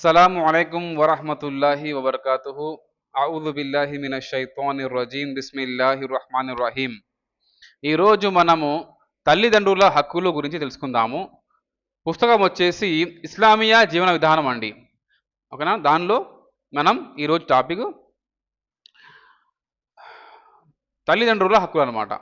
అస్సలాముఅలైకుం వరహమతుల్లాహి వబర్కాతుహు అఊదు బిల్లాహి మిన షైతాని రజీం బిస్మిల్లాహి రహమాని రహీం ఈరోజు మనము తల్లిదండ్రుల హక్కుల గురించి తెలుసుకుందాము. పుస్తకం వచ్చేసి ఇస్లామియా జీవన విధానం అండి. ఓకేనా? దానిలో మనం ఈరోజు టాపిక్ తల్లిదండ్రుల హక్కులు అనమాట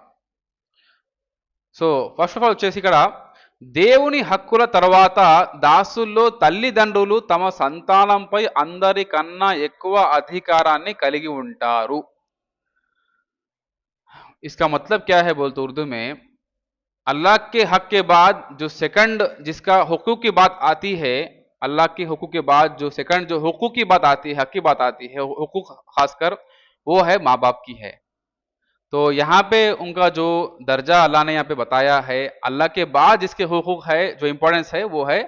సో ఫస్ట్ ఆఫ్ ఆల్ వచ్చేసి ఇక్కడ దేవుని హక్కుల తర్వాత దాసుల్లో తల్లిదండ్రులు తమ సంతానంపై అందరికన్నా ఎక్కువ అధికారాన్ని కలిగి ఉంటారు इसका मतलब क्या है बोलते उर्दू में अल्लाह के हक के बाद जो सेकंड जिसका हुकूक की बात आती है अल्लाह के हुकूक के बाद जो सेकंड जो हुकूक की बात आती है हक की बात आती है हुकूक खासकर वो है माँ बाप की है तो यहाँ पे उनका जो दर्जा अल्लाह ने यहाँ पे बताया है अल्लाह के बाद जिसके हुकूक है जो इम्पोर्टेंस है वो है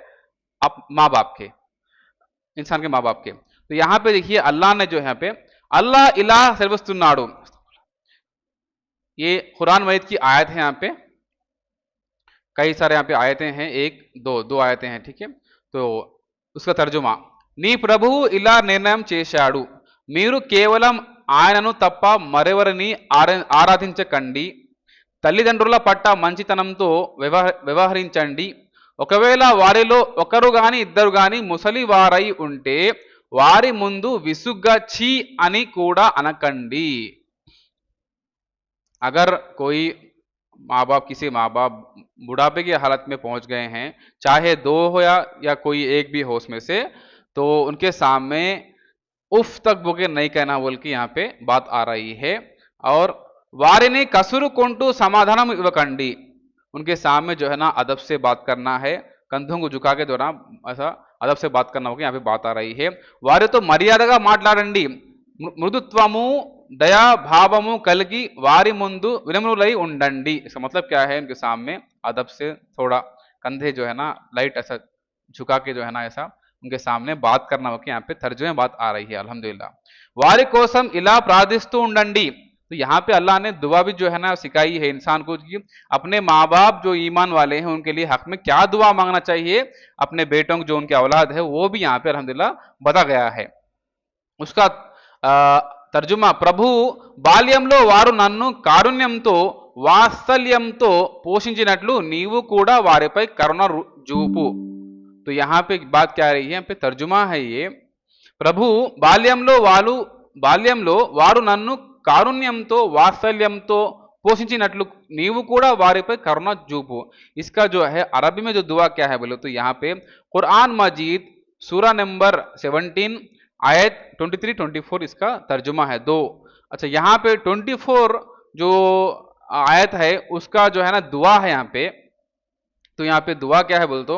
आप माँ बाप के इंसान के माँ बाप के तो यहाँ पे देखिए अल्लाह ने जो यहाँ पे अल्लाह इलाह सर्वस्तुनाडु ये कुरान मजीद की आयत है यहाँ पे कई सारे यहाँ पे आयतें हैं एक दो दो आयतें हैं ठीक है तो उसका తర్జుమా నీ ప్రభువు ఇలా నిర్ణయం చేశాడు మీరు కేవలం ఆయనను తప్ప మరెవరిని ఆరా- ఆరాధించకండి తల్లిదండ్రుల పట్ల మంచితనంతో వ్యవహ వ్యవహరించండి ఒకవేళ వారిలో ఒకరు గాని ఇద్దరు గాని ముసలి వారై ఉంటే వారి ముందు విసుగ్గా ఛీ అని కూడా అనకండి अगर कोई माँ बाप किसी माँ बाप बुढ़ापे की हालत में पहुंच गए हैं चाहे दो हो या या कोई एक भी हो उसमें से तो उनके सामने उफ तक बोके नहीं कहना, बोल के यहाँ पे बात आ रही है। और वारिनी कसुरुकोंटू समाधान इवकंडी उनके सामने जो है ना, अदब से बात करना है। कंधों को झुका के दौरान ऐसा अदब से बात करना होगा, यहाँ पे बात आ रही है। वारे तो मर्यादा का माटलाडी मृदुत्व दया భావము కలిగి वारी ముందు వినమ్రులై उंडी इसका मतलब क्या है? उनके सामने अदब से थोड़ा कंधे जो है ना, लाइट ऐसा झुका के जो है ना, ऐसा उनके सामने बात करना होगा यहाँ पे तर्जुमे बात आ रही है अल्हम्दुलिल्लाह వారి కోసం ఇలా ప్రార్థిస్తూ ఉండండి तो यहाँ पे अल्लाह ने दुआ भी जो है ना सिखाई है इंसान को कि अपने माँ बाप जो ईमान वाले हैं उनके लिए हक में क्या दुआ मांगना चाहिए अपने बेटों को जो उनके औलाद है वो भी यहाँ पे अल्हम्दुलिल्लाह बता गया है उसका ఆ, తర్జుమా ప్రభు బాల్యంలో వారు నన్ను కారుణ్యంతో వాత్సల్యంతో పోషించినట్లు నీవు కూడా వారిపై కరుణ రు- చూపు तो यहाँ पे बात क्या आ रही है यहाँ पे तर्जुमा है ये ప్రభు బాల్యంలో వాళ్ళు బాల్యంలో వారు నన్ను కారుణ్యంతో వాత్సల్యంతో పోషించినట్లు నీవు కూడా వారిపై కరుణ చూపు इसका जो है अरबी में जो दुआ क्या है बोले तो यहाँ पे कुरान मजीद सूरा नंबर 17 आयत 23 24 इसका तर्जुमा है दो अच्छा यहाँ पे 24 जो आयत है उसका जो है ना दुआ है यहाँ पे तो यहाँ पे दुआ क्या है बोल तो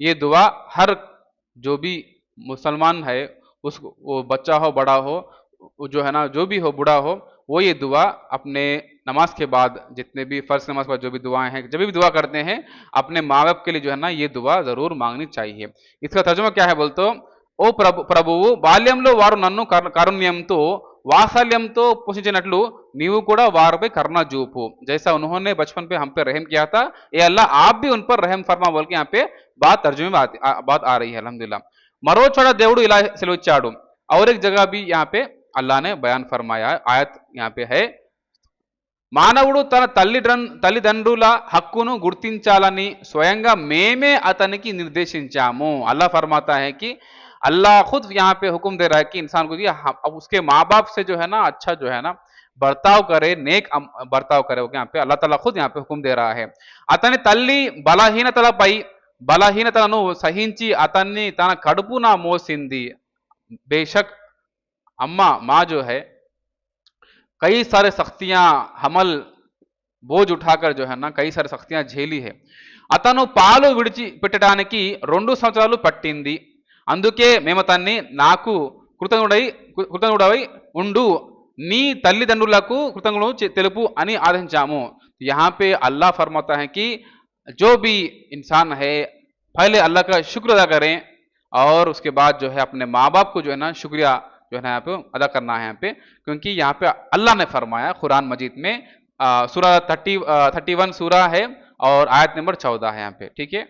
ये दुआ हर जो भी मुसलमान है उसको वो बच्चा हो बड़ा हो जो है ना जो भी हो बूढ़ा हो वो ये दुआ अपने नमाज़ के बाद जितने भी फ़र्ज़ नमाज़ पर जो भी दुआएँ हैं। जब भी दुआ करते हैं, अपने माँ बाप के लिए जो है ना, ये दुआ ज़रूर मांगनी चाहिए। इसका तर्जुमा क्या है बोलते? ओ प्रभु प्रभु बाल्यम लो वारु नन्नु कारुण्यम तो వాత్సల్యంతో పోషించినట్లు నీవు కూడా వారిపై కరుణ చూపు जैसा उन्होंने बचपन पे हम पे रहम किया था ये अल्लाह आप भी उन पर रहम फरमा बोल के यहाँ पे बात तर्जुमे में आती- आ- बात आ रही है अल्हम्दुलिल्लाह మరో చోట దేవుడు ఇలా సెలవిచ్చాడు और एक जगह भी यहाँ पे अल्लाह ने बयान फरमाया है आयत यहाँ पे है మానవుడు తన తల్లిదం తల్లిదండ్రుల హక్కును గుర్తించాలని స్వయంగా మేమే అతనికి నిర్దేశించాము अल्लाह फरमाता है कि अल्लाह खुद यहाँ पे हुक्म दे रहा है कि इंसान को कि हम- अब उसके माँ बाप से जो है ना अच्छा जो है ना बर्ताव करे नेक अम- बर्ताव करे वो यहाँ पे अल्लाह ताला खुद यहाँ पे हुक्म दे रहा है అతని తల్లి బలహీనతలపై బలహీనతలను సహించి అతన్ని తన కడుపున మోసింది బేషక్ అమ్మ माँ जो है कई सारे सख्तियां हमल बोझ उठाकर जो है ना कई सारे సఖ్తియాं झेली है అతను పాలు విడిచి పెట్టడానికి రెండు సంవత్సరాలు పట్టింది అందుకే మేము అతన్ని నాకు కృతజ్ఞుడై కృతజ్ఞుడవై ఉండు నీ తల్లిదండ్రులకు కృతజ్ఞుడు చె- తెలుపు అని ఆదేశించాము यहाँ पे अल्लाह फरमाता है कि जो भी इंसान है पहले अल्लाह का शुक्र अदा करें और उसके बाद जो है अपने माँ बाप को जो है ना शुक्रिया जो है ना यहाँ पे अदा करना है यहाँ पे क्योंकि यहाँ पे अल्लाह ने फरमाया कुरान मजीद में आ, सूरा थर्टी थर्टी वन सूरा है और आयत नंबर चौदह है यहाँ पे ठीक है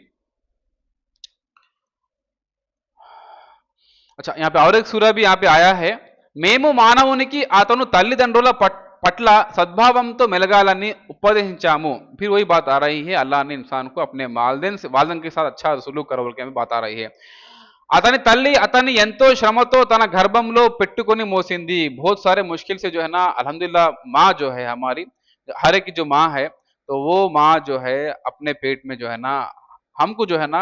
अच्छा यहाँ पे और एक सूरा भी यहाँ पे आया है మేము మానవునికి అతను తల్లిదండ్రుల పట్- పట్ల సద్భావంతో మెలగాలని ఉపదేశించాము फिर वही बात आ रही है अल्लाह ने इंसान को अपने वालदेन से वालदेन के साथ अच्छा सुलूक करो बोल के हमें बात आ रही है అతని తల్లి అతన్ని ఎంతో శ్రమతో తన గర్భంలో పెట్టుకొని మోసింది बहुत सारे मुश्किल से जो है ना अल्हम्दुलिल्लाह माँ जो है हमारी हर एक की जो माँ है तो वो माँ जो है अपने पेट में जो है ना हमको जो है ना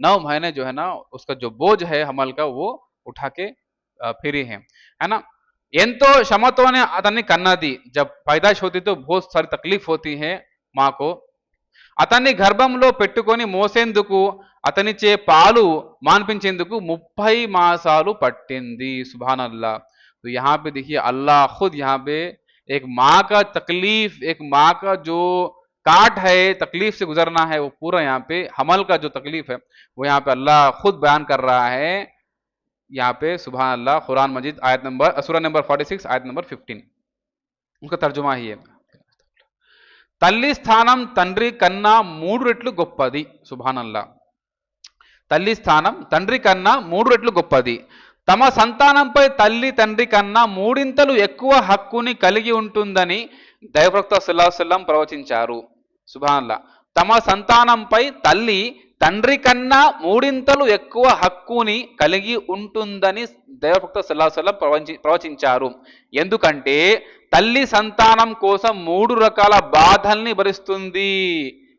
नौ महीने जो है ना उसका जो बोझ है हमल का वो उठा के अ, फिरी है है ना ఎంతో శ్రమతోనే అతన్ని కన్నది జబ్ पैदाइश होती तो बहुत सारी तकलीफ होती है माँ को అతన్ని గర్భంలో పెట్టుకొని మోసేందుకు అతనిచే పాలు మాన్పించేందుకు ముప్పై మాసాలు పట్టింది सुभान अल्लाह तो यहाँ पे देखिए अल्लाह खुद यहाँ पे एक माँ का तकलीफ एक माँ का जो काट है तकलीफ से गुजरना है वो पूरा यहाँ पे हमल का जो तकलीफ है वो यहाँ पे अल्लाह खुद बयान कर रहा है यहाँ पे सुबह अल्लाह कुरान मजीद आयत नंबर सूरा नंबर 46 आयत नंबर 15 उसका तर्जुमा ही है తల్లి స్థానం తండ్రి కన్నా మూడు రెట్లు గొప్పది సుభానల్లా తల్లి స్థానం తండ్రి కన్నా మూడు రెట్లు గొప్పది తమ సంతానంపై తల్లి తండ్రి కన్నా మూడింతలు ఎక్కువ హక్కుని కలిగి ఉంటుందని దైవప్రక్త సుల్లాహల్లం ప్రవచించారు సుభానల్లా తమ సంతానంపై తల్లి తండ్రి కన్నా మూడింతలు ఎక్కువ హక్కుని కలిగి ఉంటుందని దైవభక్త సల్లాహల్లం ప్రవచి ప్రవచించారు ఎందుకంటే తల్లి సంతానం కోసం మూడు రకాల బాధల్ని భరిస్తుంది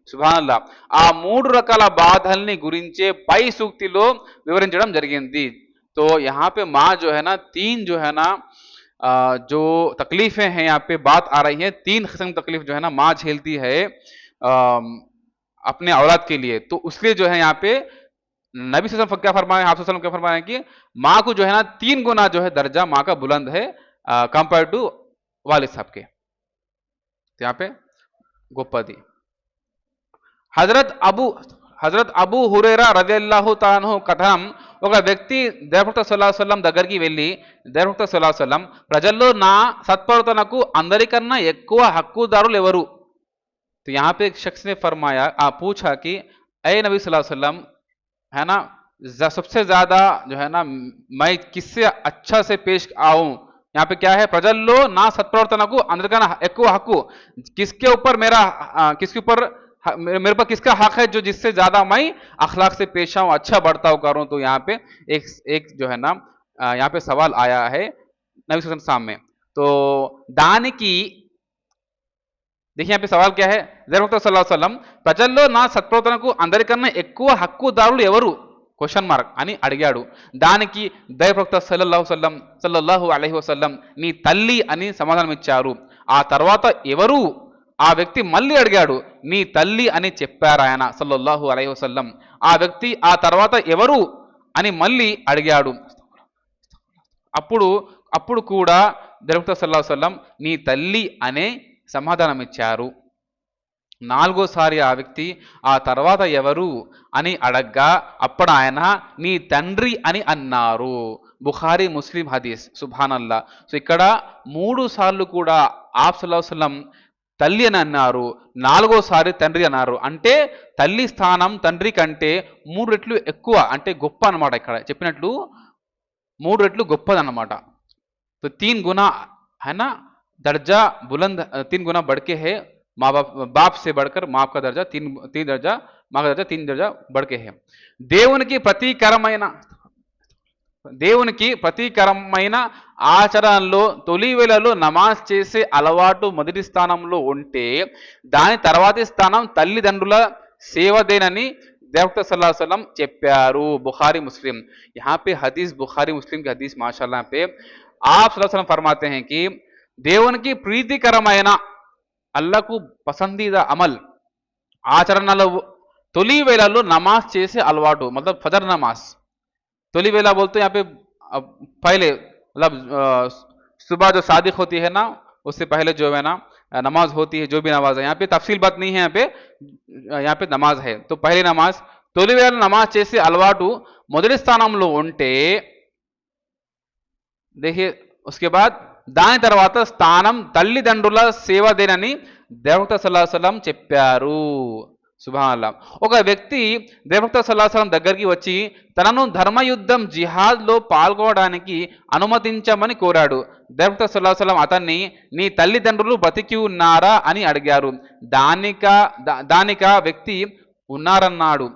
సుభానల్లా ఆ మూడు రకాల బాధల్ని గురించే పై సూక్తిలో వివరించడం జరిగింది तो यहाँ पे माँ जो है ना तीन जो है ना अ, जो तकलीफें हैं यहाँ पे बात आ रही है तीन किस्म की तकलीफ जो है ना माँ झेलती है अम, अपने औलाद के लिए तो उसके लिए जो है यहाँ पे नबी सल्लल्लाहु अलैहि वसल्लम क्या फरमाए आप सल्लल्लाहु अलैहि वसल्लम क्या फरमाए कि माँ को जो है ना तीन गुना जो है दर्जा माँ का बुलंद है कंपेयर टू वालिद साहब के तो यहाँ पे गोपदी హజరత్ అబు హజరత్ అబూ హురేరా రజల్లాహు తాను కథనం ఒక వ్యక్తి దేవభక్త సల్లాహల్లం దగ్గరికి వెళ్ళి దేవభక్త సల్లాహల్లం ప్రజల్లో నా సత్ప్రవర్తనకు అందరికన్నా ఎక్కువ హక్కుదారులు ఎవరు तो यहाँ पे एक शख्स ने फरमाया आ, पूछा कि ए नबी वसल्लम है ना जा, सबसे ज़्यादा जो है ना मैं किससे अच्छा से पेश आऊ? यहाँ पे क्या है प्रजल्लो ना सत्प्रवर्तनकु अंधकन एक हकु। किसके ऊपर मेरा आ, किसके ऊपर मेरे पर किसका हक है जो जिससे ज़्यादा मैं अखलाक से पेश आऊ अच्छा बर्ताव करूँ? तो यहाँ पे एक एक जो है ना यहाँ पे सवाल आया है नबी सामने। तो दान की देखिए यहाँ पे सवाल क्या है జరవక్త సల్లాహం ప్రజల్లో నా సత్ప్రవర్తనకు అందరికన్నా ఎక్కువ హక్కుదారులు ఎవరు క్వశ్చన్ మార్క్ అని అడిగాడు దానికి దయప్రవక్త సల్లల్లాహు సల్లం సల్లల్లాహు అలైహి వసల్లం నీ తల్లి అని సమాధానం ఇచ్చారు ఆ తర్వాత ఎవరు ఆ వ్యక్తి మళ్ళీ అడిగాడు నీ తల్లి అని చెప్పారు ఆయన సల్లల్లాహు అలైహి వసల్లం ఆ వ్యక్తి ఆ తర్వాత ఎవరు అని మళ్ళీ అడిగాడు అప్పుడు అప్పుడు కూడా దరవక్త సల్లాహు సల్లం నీ తల్లి అనే సమాధానం ఇచ్చారు నాలుగోసారి ఆ వ్యక్తి ఆ తర్వాత ఎవరు? అని అడగ్గా అప్పుడు ఆయన నీ తండ్రి అని అన్నారు. బుఖారీ ముస్లిం హదీస్ సుభానల్లా. సో ఇక్కడ మూడు సార్లు కూడా ఆఫ్ తల్లి అని అన్నారు. నాలుగోసారి తండ్రి అన్నారు. అంటే తల్లి స్థానం తండ్రి కంటే మూడు రెట్లు ఎక్కువ అంటే గొప్ప అనమాట ఇక్కడ. చెప్పినట్లు మూడు రెట్లు గొప్పదన్నమాట. సో తీన్ గుణ ఆయన दर्जा बुलंद तीन गुना बढ़ के है माँ बाप बाप से बढ़कर माँ का दर्जा तीन तीन दर्जा माँ का दर्जा तीन दर्जा बढ़ के है దేవునికి ప్రతీకరమైన దేవునికి ప్రతీకరమైన ఆచరణలో తొలి వేళలో నమాజ్ చేసే అలవాటు మొదటి స్థానంలో ఉంటే దాని తర్వాతి స్థానం తల్లిదండ్రుల సేవదేనని देवता सल्लल्लाहु अलैहि वसल्लम చెప్పారు बुखारी मुस्लिम यहाँ पे हदीस बुखारी मुस्लिम की हदीस माशाल्लाह पे आप सल्लल्लाहु अलैहि वसल्लम फरमाते हैं कि దేవునికి ప్రీతికరమైన అల్లకు పసందీదా అమల్ ఆచరణలో తొలి వేళలో నమాజ్ చేసే అలవాటు मतलब फजर नमाज तोली वेला बोलते हैं यहाँ पे अब पहले मतलब अ, सुबह जो सादिक होती है ना उससे पहले जो है ना अ, नमाज होती है जो भी नमाज है यहाँ पे तफसील बात नहीं है यहाँ पे अ, यहाँ पे नमाज है तो पहली नमाज తొలి వేళ నమాజ్ చేసే అలవాటు మొదటి స్థానంలో ఉంటే देखिए उसके बाद దాని తర్వాత స్థానం తల్లిదండ్రుల సేవదేనని దేవత సలాసలం చెప్పారు. సుభానల్లా. ఒక వ్యక్తి దేవత సల్లాహసలం దగ్గరికి వచ్చి తనను ధర్మయుద్ధం జిహాద్లో పాల్గొనడానికి అనుమతించమని కోరాడు. దేవత సల్లాహసలం అతన్ని నీ తల్లిదండ్రులు బతికి ఉన్నారా? అని అడిగారు. దానిక దానిక వ్యక్తి ఉన్నారన్నాడు.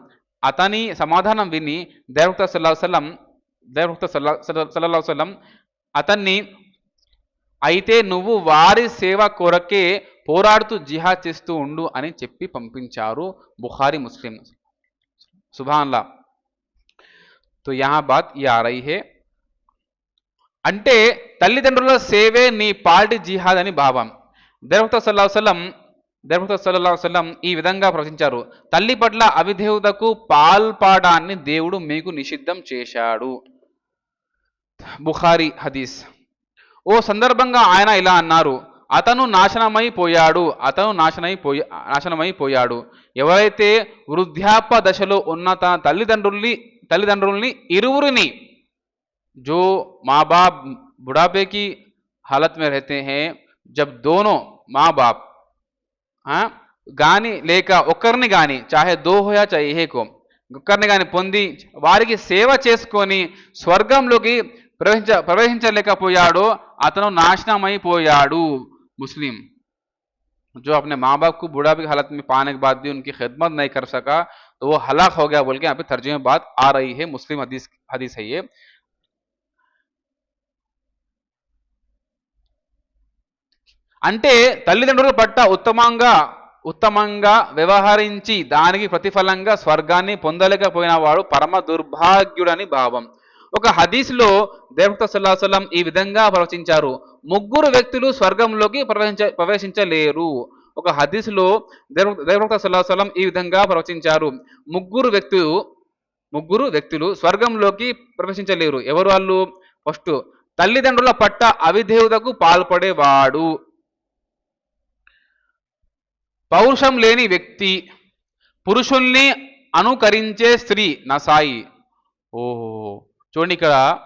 అతని సమాధానం విని దేవత సల్లాహసలం దేవత సల్లా సల్లాహసలం అతన్ని అయితే నువ్వు వారి సేవ కొరకే పోరాడుతూ జిహాద్ చేస్తూ ఉండు అని చెప్పి పంపించారు బుఖారీ ముస్లిం. సుభాన్లా తో యహా బాత్ ఈ ఆ హే. అంటే తల్లిదండ్రుల సేవే నీ పార్టీ జిహాద్ అని భావం. దేవత సల్లాహసలం దేవత సల్లాహసలం ఈ విధంగా ప్రవచించారు. తల్లి పట్ల అవిదేవుతకు పాల్పాడాన్ని దేవుడు మీకు నిషిద్ధం చేశాడు. బుఖారీ హదీస్. ఓ సందర్భంగా ఆయన ఇలా అన్నారు అతను నాశనమైపోయాడు అతను నాశనైపో నాశనమైపోయాడు. ఎవరైతే వృద్ధాప్య దశలో ఉన్న తన తల్లిదండ్రుల్ని తల్లిదండ్రుల్ని ఇరువురిని జో మా బాప్ బుడాపేకి హాలత్ మే రహతే హే జబ్ దోనో మా బాప్ కానీ లేక ఒక్కరిని కానీ చాహే దోహోయా చాహే కో ఒక్కరిని కానీ పొంది వారికి సేవ చేసుకొని స్వర్గంలోకి ప్రవేశించ ప్రవేశించలేకపోయాడో అతను నాశనమైపోయాడు मुस्लिम जो अपने माँ बाप को बुढ़ापे की हालत में पाने के बाद भी उनकी खिदमत नहीं कर सका तो वो हलाक हो गया बोल के यहाँ पे तर्जुमे में बात आ रही है मुस्लिम हदीस हदीस है ये అంటే తల్లిదండ్రుల పట్ల ఉత్తమంగా ఉత్తమంగా వ్యవహరించి దానికి ప్రతిఫలంగా స్వర్గాన్ని పొందలేకపోయిన వాడు పరమ దుర్భాగ్యుడని భావం ఒక హదీస్లో దేవత సల్లాహసలం ఈ విధంగా ప్రవచించారు. ముగ్గురు వ్యక్తులు స్వర్గంలోకి ప్రవేశించ ప్రవేశించలేరు. ఒక హదీస్లో దేవ దేవత సల్లాహసలం ఈ విధంగా ప్రవచించారు. ముగ్గురు వ్యక్తులు ముగ్గురు వ్యక్తులు స్వర్గంలోకి ప్రవేశించలేరు. ఎవరు వాళ్ళు? ఫస్ట్ తల్లిదండ్రుల పట్ట అవిధేయతకు పాల్పడేవాడు. పౌరుషం లేని వ్యక్తి పురుషుల్ని అనుకరించే స్త్రీ నా సాయి ఓహో. చూడండి ఇక్కడ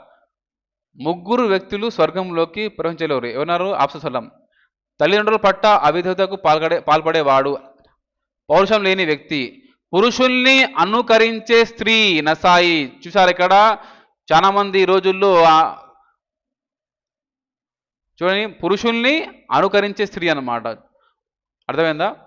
ముగ్గురు వ్యక్తులు స్వర్గంలోకి ప్రవహించలేరు. ఎవరన్నారు? ఆప్సలం తల్లిదండ్రుల పట్ట అవిధతకు పాల్పడే పాల్పడేవాడు. పౌరుషం లేని వ్యక్తి. పురుషుల్ని అనుకరించే స్త్రీ నసాయి చూసారు ఇక్కడ? చాలామంది ఈ రోజుల్లో చూడండి పురుషుల్ని అనుకరించే స్త్రీ అన్నమాట. అర్థమైందా?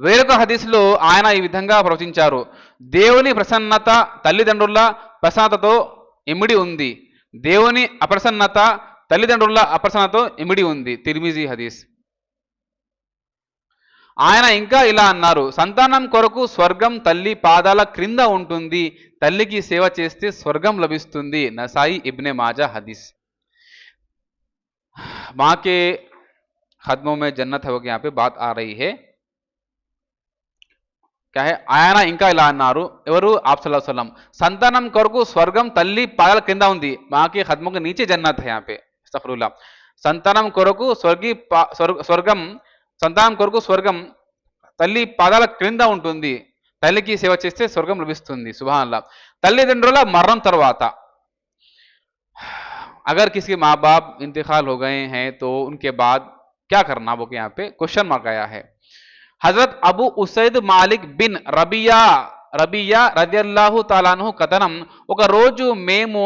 వేరొక హదీస్లో ఆయన ఈ విధంగా ప్రవచించారు. దేవుని ప్రసన్నత తల్లిదండ్రుల ప్రసన్నతతో ఇమిడి ఉంది. దేవుని అప్రసన్నత తల్లిదండ్రుల అప్రసన్నతో ఇమిడి ఉంది. తిరిమిజీ హదీస్. ఆయన ఇంకా ఇలా అన్నారు సంతానం కొరకు స్వర్గం తల్లి పాదాల క్రింద ఉంటుంది. తల్లికి సేవ చేస్తే స్వర్గం లభిస్తుంది. నసాయి ఇబ్నే మాజా హదీస్. మాకే ఖద్మో మే జన్నత్ హోగా బాత్ ఆ రహీ హే. क्या है ఆయన ఇంకా ఇలా అన్నారు ఎవరు ఆప్సలం సంతానం కొరకు స్వర్గం తల్లి పాదాల కింద ఉంది మాకి ఖద్మకు నీచే జన్నత్ హై పే సఫరుల్లా సంతానం కొరకు స్వర్గి పా- స్వర్గ- స్వర్గం సంతానం కొరకు స్వర్గం తల్లి పాదాల క్రింద ఉంటుంది తల్లికి సేవ చేస్తే స్వర్గం లభిస్తుంది సుభాన్లా తల్లిదండ్రుల మరణం తర్వాత अगर किसी के माँ बाप इंतकाल हो गए हैं तो उनके बाद क्या करना वो यहाँ पे क्वेश्चन मार्क आया है Hazrat Abu Usaid Malik bin Rabia Rabia రజల్లాహు తాలాను కథనం. ఒక రోజు మేము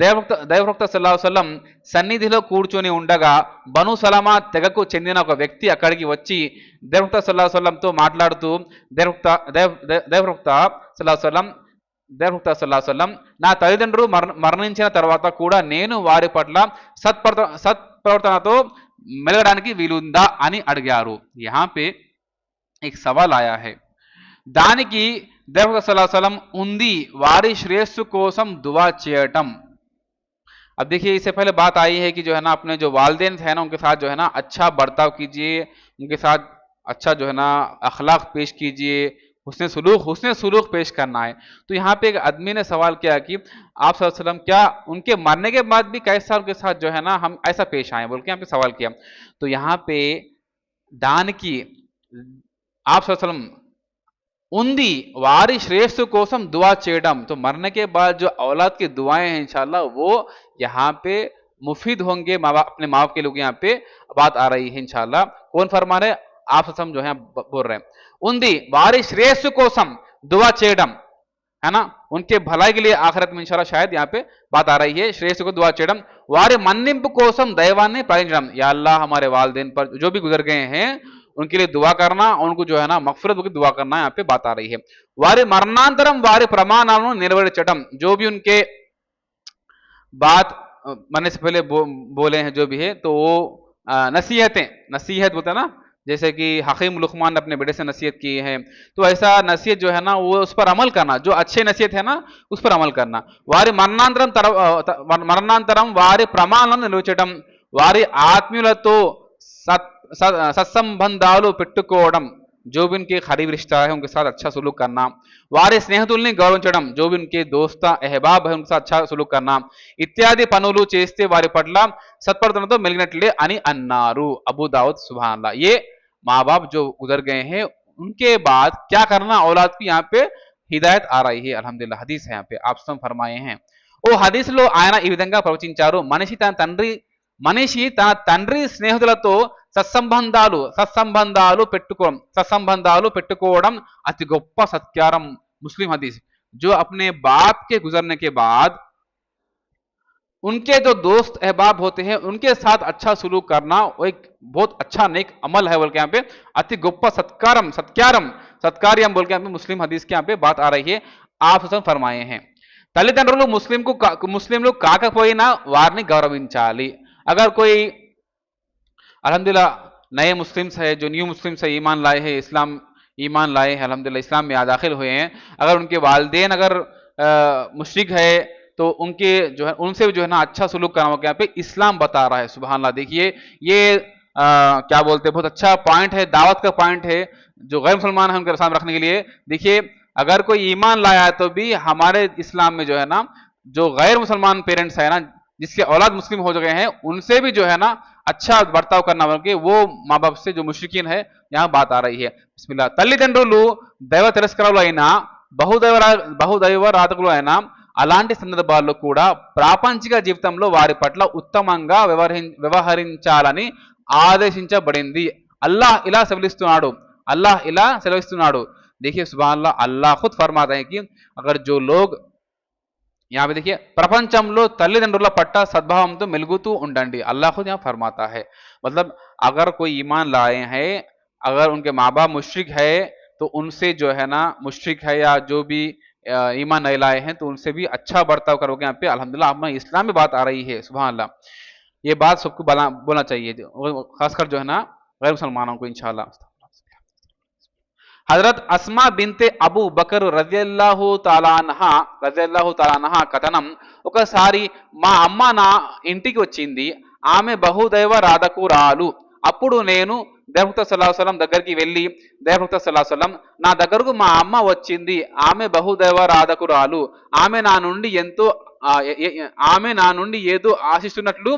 దేవక్త దైవక్త సల్లాహుసల్లం సన్నిధిలో కూర్చొని ఉండగా బను సలమా తెగకు చెందిన ఒక వ్యక్తి అక్కడికి వచ్చి దైవక్త సల్లాహుసల్లంతో మాట్లాడుతూ దైవక్త దేవ్ దేవక్త సల్లాహుసల్లం దైవక్త సల్లాహుసల్లం నా తల్లిదండ్రులు మరణ మరణించిన తర్వాత కూడా నేను వారి పట్ల సత్ప్రవర్త సత్ప్రవర్తనతో మెలగడానికి వీలుందా అని అడిగారు. యహాపే एक सवाल आया है దానికి దేవత సలాసలం ఉంది వారి శ్రేయస్సు కోసం దువా చేయటం अब देखिए इससे पहले बात आई है कि जो है ना अपने जो वालदेन है ना उनके साथ जो है ना अच्छा बर्ताव कीजिए उनके साथ अच्छा जो है ना अखलाक पेश कीजिए हुस्न सुलूक हुस्न सुलूक पेश करना है तो यहाँ पे एक आदमी ने सवाल किया कि आप सल्लल्लाहु अलैहि वसल्लम क्या उनके मरने के बाद भी कैसा उनके साथ जो है ना हम ऐसा पेश आए बोल के यहाँ पे सवाल किया तो यहाँ पे दान की आप सल्लम उन्दी वारी श्रेष्ठ कोसम दुआ चेडम तो मरने के बाद जो औलाद की दुआएँ हैं इंशाल्लाह, वो यहाँ पे मुफीद होंगे, माँ बाप, अपने माँ बाप के लोग यहाँ पे बात आ रही है इंशाल्लाह। कौन फरमा रहे आप सल्लम जो है बोल रहे हैं। उन्दी वारी श्रेष्ठ कोसम दुआ चेडम, है ना? उनके भलाई के लिए आखिरत में इंशाल्लाह शायद यहाँ पे बात आ रही है, श्रेष्ठ को दुआ चेडम। वारे मन्निंप कोसम, दयवान ने प्राइजम या अल्लाह हमारे वालदेन पर जो भी गुजर गए हैं उनके लिए दुआ करना उनको जो है ना मकफरत की दुआ करना यहाँ पे बात आ रही है। वारे मरणांतरम वारे प्रमाणानु निर्वचटम जो भी उनके बात मरने से पहले बो, बोले हैं जो भी है तो वो नसीहतें नसीहत बोलते ना जैसे कि हकीम लुकमान ने अपने बेटे से नसीहत की है तो ऐसा नसीहत जो है ना वो उस पर अमल करना जो अच्छे नसीहत है ना उस पर अमल करना। वारे मरणांतरम मरणांतरम वारे प्रमाण निर्वचटम वारे तो सत्य सत्संबंधा जो भी उनके खरीब रिश्ता है, उनके साथ अच्छा सुलूक करना। वारे स्नेह गौरव जोबिन के दोस्त अहबाब है, उनके साथ अच्छा सुलूक करना। इत्यादि पनल वारी पट सत्प्रदन तो मिलने अबू दाऊद सुबहला ये माँ बाप जो गुजर गए हैं, उनके बाद क्या करना? औलाद की यहाँ पे हिदायत आ रही है। अलहमदिल्ला हदीस है यहाँ पे। आप सब फरमाए हैं। ओ हदीस लो, आयना प्रवचित मनि तन तंड्री मनि तन तंड्री स्नेहतुल तो సత్సంబంధాలు సత్సంబంధాలు పెట్టుకోవడం సత్సంబంధాలు పెట్టుకోవడం అతి గొప్ప సత్కారం ముస్లిం హదీస్ जो अपने बाप के गुजरने के बाद उनके जो दोस्त अहबाब होते हैं उनके साथ अच्छा सलूक करना वो एक बहुत अच्छा नेक अमल है बोल के यहाँ पे अति गोप्पा सत्कारम सत्कारम सत्कार्यम बोल के यहाँ पे मुस्लिम हदीस के यहाँ पे बात आ रही है आप हसन फरमाए हैं తల్లిదండ్రులు ముస్లింకు కా- ముస్లింలు కాకపోయినా వారిని గౌరవించాలి अगर कोई अलहमदिल्ला नए मुस्लिम्स है जो न्यू मुस्लिम्स है ईमान लाए हैं इस्लाम ईमान लाए हैं अलहमदिल्ला इस्लाम में दाखिल हुए हैं। अगर उनके वालदेन अगर मुश्रिक है तो उनके जो है उनसे भी जो है ना अच्छा सलूक होगा। यहाँ पे इस्लाम बता रहा है सुबह अल्लाह देखिए ये अ, क्या बोलते हैं बहुत अच्छा पॉइंट है दावत का पॉइंट है जो गैर मुसलमान है उनके सामने रखने के लिए। देखिए अगर कोई ईमान लाया है तो भी हमारे इस्लाम में जो है ना जो गैर मुसलमान पेरेंट्स है ना जिसके औलाद मुस्लिम हो गए हैं उनसे भी जो है ना अच्छा बर्ताव करना बल्कि वो माँ बाप से जो मुश्रिकीन है यहाँ बात आ रही है బిస్మిల్లా తల్లిదండ్రులు దైవ తిరస్కారాలు అయినా బహుదైవ రా- బహుదైవ రాతకులు అయినా అలాంటి సందర్భాల్లో కూడా ప్రాపంచిక జీవితంలో వారి పట్ల ఉత్తమంగా వ్యవహరి వ్యవహరించాలని ఆదేశించబడింది అల్లాహ్ ఇలా సెలవిస్తున్నాడు అల్లాహ్ ఇలా సెలవిస్తున్నాడు देखिए सुबह अल्लाह अल्लाह खुद फरमाते हैं कि अगर जो लोग यहाँ पे देखिए प्रपंच लो पट्टा सद्भाव तो मिलगुतू उंडंडी। अल्लाह खुद यहाँ फरमाता है। मतलब अगर कोई ईमान लाए हैं, अगर उनके माँ बाप मुश्रक है तो उनसे जो है ना, मुश्रक है या जो भी ईमान नहीं लाए हैं तो उनसे भी अच्छा बर्ताव करोगे यहाँ पे। अलहमदिल्ला अपना इस्लाम में बात आ रही है सुबह अल्लाह ये बात सबको बोलना चाहिए। खासकर जो है ना, गैर मुसलमानों को इनशाला హజరత్ అస్మా బింతే అబూ బకర్ రజల్లాహు తాలానహా రజల్లాహు తాలానహా కథనం. ఒకసారి మా అమ్మ నా ఇంటికి వచ్చింది. ఆమె బహుదైవ రాధకురాలు అప్పుడు నేను దేవభక్త సల్లాహం దగ్గరికి వెళ్ళి దేవభక్త సల్లాహం నా దగ్గరకు మా అమ్మ వచ్చింది. ఆమె బహుదైవ రాధకురాలు ఆమె నా నుండి ఎంతో ఆమె నా నుండి ఏదో ఆశిస్తున్నట్లు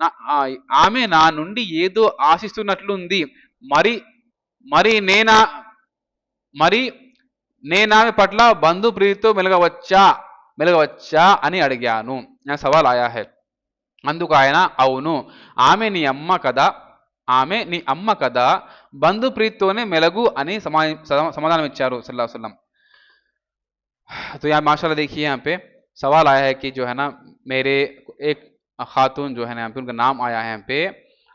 నా- ఆమె నా నుండి ఏదో ఆశిస్తున్నట్లుంది. మరి మరి నేనా మరి నేనామె పట్ల బంధు ప్రీతితో మెలగవచ్చా మెలగవచ్చా అని అడిగాను నా సవాల్ ఆయా హై అందుకు ఆయన అవును ఆమె నీ అమ్మ కదా ఆమె నీ అమ్మ కదా బంధు ప్రీతితోనే మెలగు అని సమా సమ- समाधान ఇచ్చారు सल्लल्लाहु अलैहि वसल्लम तो यहाँ माशाल्लाह देखिए यहाँ पे सवाल आया है कि जो है ना मेरे एक खातून जो है ना यहाँ पे उनका नाम आया है यहाँ पे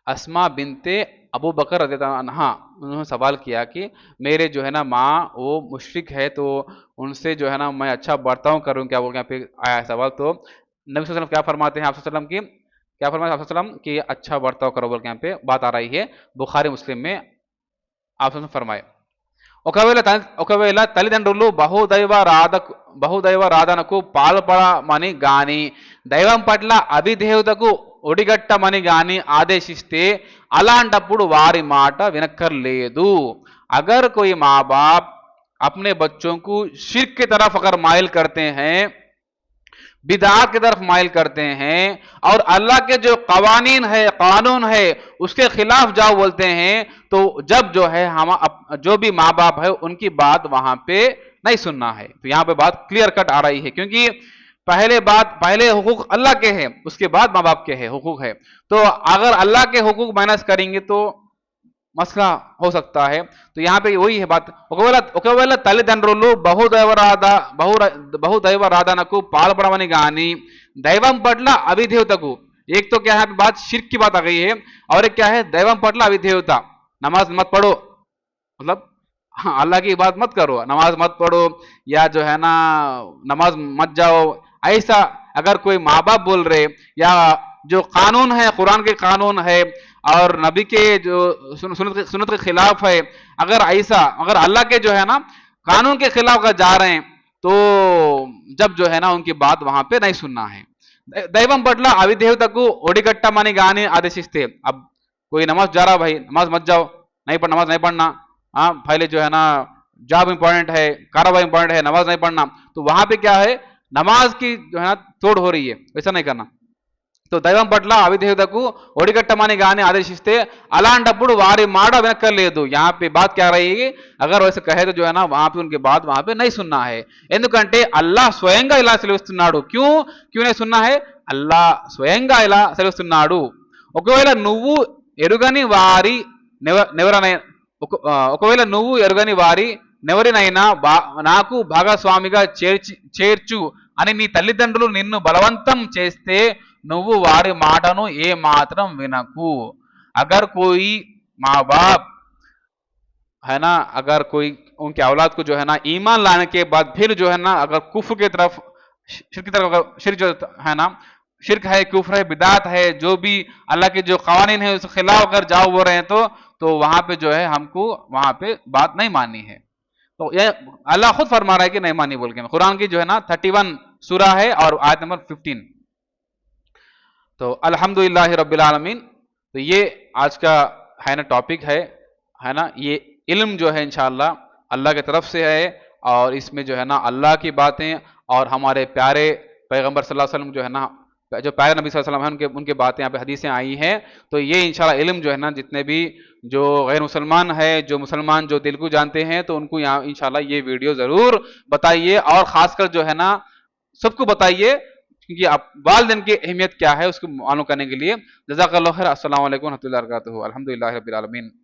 अस्मा बिनते अबू बकर रज़ी अल्लाह अन्हा उन्होंने सवाल किया कि मेरे जो है ना माँ वो मुशरिक है तो उनसे जो है ना मैं अच्छा बर्ताव करूँ क्या बोल के यहाँ पे आया है सवाल तो नबी सल्लल्लाहु अलैहि वसल्लम क्या फरमाते हैं आप सल्लल्लाहु अलैहि वसल्लम की क्या फरमाते हैं आप सल्लल्लाहु अलैहि वसल्लम कि अच्छा बर्ताव करो बोल के यहाँ पे बात आ रही है बुखारी मुस्लिम में आप सल्लल्लाहु अलैहि वसल्लम फरमाए ఒకవేళ తల్లి- ఒకవేళ తల్లిదండ్రులు బహుదైవ రాధ బహుదైవ రాధనకు పాల్పడమని గాని దైవం పట్ల అభిదేవతకు ఒడిగట్టమని గాని ఆదేశిస్తే అలాంటప్పుడు వారి మాట వినక్కర్లేదు అగర్ कोई माँ बाप अपने बच्चों को शिरक की तरफ अगर माइल करते हैं बिदात की तरफ माइल करते हैं और अल्लाह के जो कवानीन है कानून है उसके खिलाफ जाओ बोलते हैं तो जब जो है हम अप- जो भी माँ बाप है उनकी बात वहां पे नहीं सुनना है तो यहाँ पे बात क्लियर कट आ रही है क्योंकि पहले बात पहले हुकूक अल्लाह के हैं उसके बाद माँ बाप के हैं हुकूक है तो अगर अल्लाह के हुकूक माइनस करेंगे तो మసలా हो सकता है तो यहाँ पे वही है बात ఒకవేళ ఒకవేళ తల్లిదండ్రులు బహుదైవరాధ బహు బహుదైవరాధనకు పాల్పడమని కానీ దైవం పట్ల అవిధేయతకు एक तो क्या है बात शिरक की बात आ गई है और एक क्या है दैवम पटल अविधेयता नमाज मत पढ़ो मतलब हाँ अल्लाह की बात मत करो नमाज मत पढ़ो या जो है ना नमाज मत जाओ ऐसा अगर कोई माँ बाप बोल रहे या जो कानून है, कुरान के कानून है और नबी के जो सुनत सुनत के खिलाफ है, अगर ऐसा, अगर अल्लाह के जो है ना, कानून के खिलाफ अगर जा रहे हैं तो जब जो है ना, उनकी बात वहाँ पे नहीं सुनना है। దైవం పట్ల అవిదేవతకు ఒడిగట్టమని గాని अब कोई नमाज़ जा रहा भाई, नमाज़ मत जाओ, नहीं पढ़, नमाज़ नहीं पढ़ना। हाँ पहले जो है ना जॉब इंपॉर्टेंट है, कारोबार इंपॉर्टेंट है, नमाज़ नहीं पढ़ना। तो वहाँ पे क्या है नमाज की जो है ना तोड़ हो रही है वैसा नहीं करना तो దైవం పట్ల అవిధేయతకు ఒడిగట్టమని కానీ ఆదేశిస్తే అలాంటప్పుడు వారి మాట వినక్కర్లేదు यहाँ पे बात क्या रहेगी अगर वैसे कहे तो जो है ना वहां पे उनके बात वहां पे नहीं सुनना है ఎందుకంటే అల్లాహ్ స్వయంగా ఇలా సెలవిస్తున్నాడు క్యూ క్యూ नहीं सुनना है అల్లాహ్ స్వయంగా ఇలా సెలవిస్తున్నాడు ఒకవేళ నువ్వు ఎరుగని వారి నెవరనై ఒకవేళ నువ్వు ఎరుగని వారి నెవరినైనా బా నాకు భాగస్వామిగా చేర్చి చేర్చు అని నీ తల్లిదండ్రులు నిన్ను బలవంతం చేస్తే నువ్వు వారి మాటను ఏ మాత్రం వినకు అగర్ కోయి మా బాప్ है ना अगर कोई उनके औलाद को जो है ना ईमान लाने के बाद फिर जो है ना अगर कुफ्र की तरफ शिरक की तरफ अगर शिरक जो है ना शिरक है कुफ्र है बिदात है जो भी अल्लाह के जो कवानीन है उसके खिलाफ अगर जाओ वो रहे तो तो वहां पे जो है हमको वहां पे बात नहीं माननी है तो ये अल्लाह खुद फरमा रहा है कि नहीं मानी बोल के। कुरान की जो है ना थर्टी वन सूरा है और आयत नंबर फिफ्टीन तो अल्हम्दुलिल्लाह रब्बिल आलमीन तो ये आज का है ना टॉपिक है है ना? ये इल्म जो है इंशाल्लाह अल्लाह की तरफ़ से है और इसमें जो है ना अल्लाह की बातें और हमारे प्यारे पैगंबर सल्लल्लाहु अलैहि वसल्लम जो है ना जो प्यारे नबी वसल्लम हैं, उनके उनके बातें यहाँ पे हदीसें आई हैं। तो ये इंशाल्लाह इल्म जो है ना, जितने भी जो गैर मुसलमान है, जो मुसलमान जो दिल को जानते हैं तो उनको यहाँ इंशाल्लाह ये वीडियो ज़रूर बताइए और ख़ासकर जो है ना, सबको बताइए क्योंकि आप वालदेन की अहमियत क्या है उसको मालूम करने के लिए। जजाक खैर असल वरहमल वर्क अलहमदिल्ला